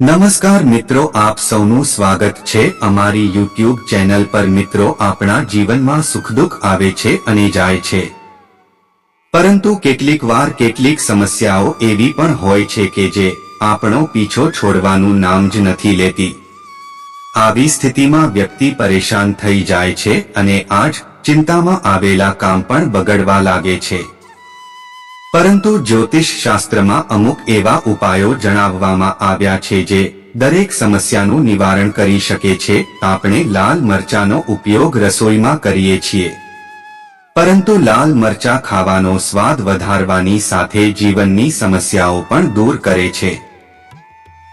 નમસ્કાર મિત્રો, આપ સૌનું સ્વાગત છે અમારી યુટ્યુબ ચેનલ પર. મિત્રો, આપણા જીવનમાં સુખ દુઃખ આવે છે અને જાય છે. પરંતુ કેટલીક વાર કેટલીક સમસ્યાઓ એવી પણ હોય છે કે જે આપણો પીછો છોડવાનું નામ જ નથી લેતી. આવી સ્થિતિમાં વ્યક્તિ પરેશાન થઈ જાય છે અને આજ ચિંતામાં આવેલા કામ પણ બગડવા લાગે છે. પરંતુ જ્યોતિષ શાસ્ત્રમાં અમુક એવા ઉપાયો જણાવવામાં આવ્યા છે જે દરેક સમસ્યાનું નિવારણ કરી શકે છે. આપણે લાલ મરચાનો ઉપયોગ રસોઈમાં કરીએ છીએ. પરંતુ લાલ મરચા ખાવાનો સ્વાદ વધારવાની સાથે જીવનની સમસ્યાઓ પણ દૂર કરે છે.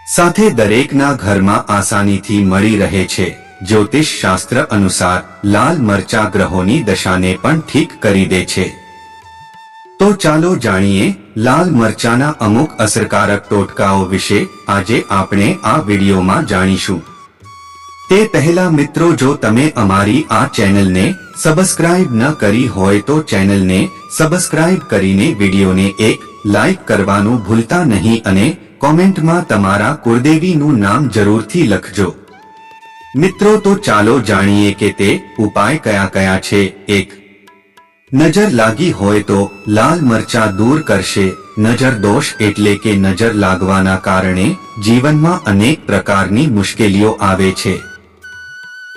સાથે દરેકના ઘરમાં આસાનીથી મળી રહે છે. જ્યોતિષ શાસ્ત્ર અનુસાર લાલ મરચા ગ્રહોની દશાને પણ ઠીક કરી દે છે. તો ચાલો જાણીએ લાલ મરચાના અમુક અસરકારક ટોટકાઓ વિશે આજે આપણે આ વિડીયોમાં જાણીશું. તે પહેલા મિત્રો જો તમે અમારી આ ચેનલને સબસ્ક્રાઇબ ન કરી હોય તો ચેનલને સબસ્ક્રાઇબ કરીને વિડીયોને એક લાઈક કરવાનું ભૂલતા નહીં અને કોમેન્ટમાં તમારા કુળદેવીનું નામ જરૂરથી લખજો. મિત્રો તો ચાલો જાણીએ કે તે ઉપાય કયા કયા છે? એક નજર લાગી હોય તો લાલ મરચા દૂર કરશે. નજર દોષ એટલે કે નજર લાગવાના કારણે જીવનમાં અનેક પ્રકારની મુશ્કેલીઓ આવે છે.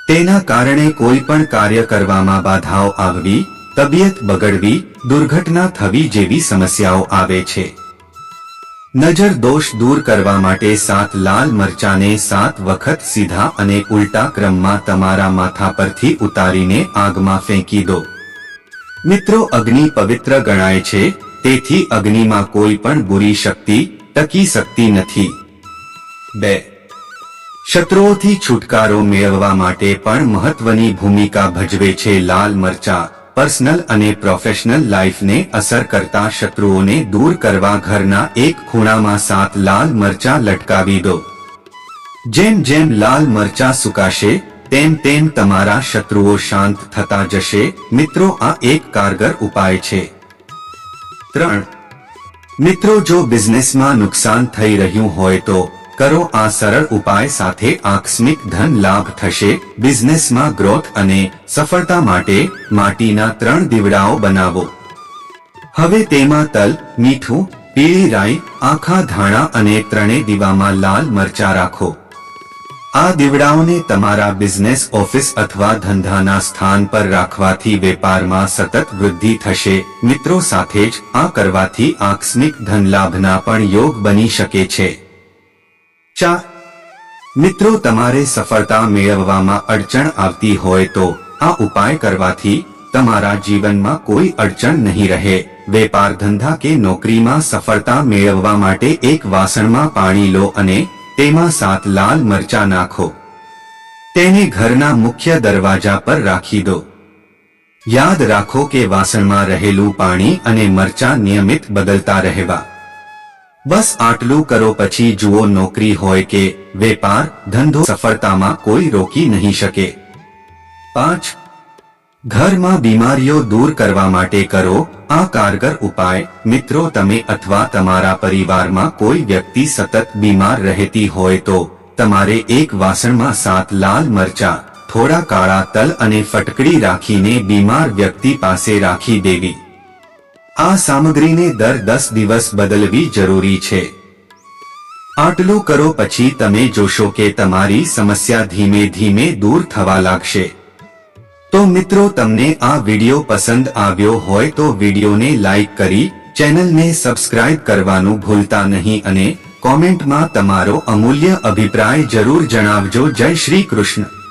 તેના કારણે કોઈ પણ કાર્ય કરવામાં બાધાઓ આવવી, તબિયત બગડવી, દુર્ઘટના થવી જેવી સમસ્યાઓ આવે છે. નજર દોષ દૂર કરવા માટે સાત લાલ મરચાને સાત વખત સીધા અને ઉલટા ક્રમમાં તમારા માથા પરથી ઉતારીને આગમાં ફેંકી દો. મિત્રો, અગ્નિ પવિત્ર ગણાય છે, તેથી અગ્નિમાં કોઈ પણ બુરી શક્તિ ટકી શકતી નથી. બે. શત્રુઓથી છુટકારો મેળવવા માટે પણ મહત્વની ભૂમિકા ભજવે છે લાલ મરચા, પર્સનલ અને પ્રોફેશનલ લાઈફને અસર કરતા શત્રુઓને દૂર કરવા ઘરના એક ખૂણામાં સાત લાલ મરચા લટકાવી દો. જેમ જેમ લાલ મરચા સુકાશે તેમ તેમ તમારા શત્રુઓ શાંત થતા જશે. મિત્રો, આ એક કારગર ઉપાય છે. ત્રણ. મિત્રો, જો બિઝનેસમાં નુકસાન થઈ રહ્યું હોય તો કરો આ સરળ ઉપાય સાથે આકસ્મિક ધન લાભ થશે. બિઝનેસમાં ગ્રોથ અને સફળતા માટે માટીના ત્રણ દીવડાઓ બનાવો. હવે તેમાં તલ, મીઠું, પીળી રાઈ, આખા ધાણા અને ત્રણે દીવામાં લાલ મરચા રાખો. આ દીવડાઓને તમારા બિઝનેસ ઓફિસ અથવા ધંધાના સ્થાન પર રાખવાથી વેપારમાં સતત વૃદ્ધિ થશે. મિત્રો સાથે જ આ કરવાથી આકસ્મિક ધનલાભના પણ યોગ બની શકે છે. ચા. મિત્રો તમારે સફળતા મેળવવામાં અડચણ આવતી હોય તો આ ઉપાય કરવાથી તમારા જીવનમાં કોઈ અડચણ નહીં રહે. વેપાર ધંધા કે નોકરીમાં સફળતા મેળવવા માટે એક વાસણમાં પાણી લો અને તેમાં સાત લાલ મરચા નાખો. તેને ઘરના મુખ્ય દરવાજા પર રાખી દો. યાદ રાખો કે વાસણમાં રહેલું પાણી અને મરચા નિયમિત બદલતા રહેવા. બસ આટલું કરો પછી જુઓ નોકરી હોય કે વેપાર, ધંધો સફળતામાં કોઈ રોકી નહીં શકે. પાંચ ઘરમાં બીમારીઓ દૂર કરવા માટે કરો, આ કારગર ઉપાય. મિત્રો, તમે અથવા તમારા પરિવારમાં કોઈ વ્યક્તિ સતત બીમાર રહેતી હોય તો, તમારે એક વાસણમાં સાત લાલ મરચા, થોડા કાળા તલ અને ફટકડી રાખીને બીમાર વ્યક્તિ પાસે રાખી દેવી. આ સામગ્રીને દર દસ દિવસ બદલવી જરૂરી છે. આટલું કરો પછી તમે જોશો કે તમારી સમસ્યા ધીમે ધીમે દૂર થવા લાગશે. તો મિત્રો, તમને આ વીડિયો પસંદ આવ્યો હોય તો વિડિયોને લાઈક કરી, ચેનલને સબસ્ક્રાઇબ કરવાનું ભૂલતા નહીં અને કોમેન્ટમાં તમારો અમૂલ્ય અભિપ્રાય જરૂર જણાવજો. જય શ્રી કૃષ્ણ.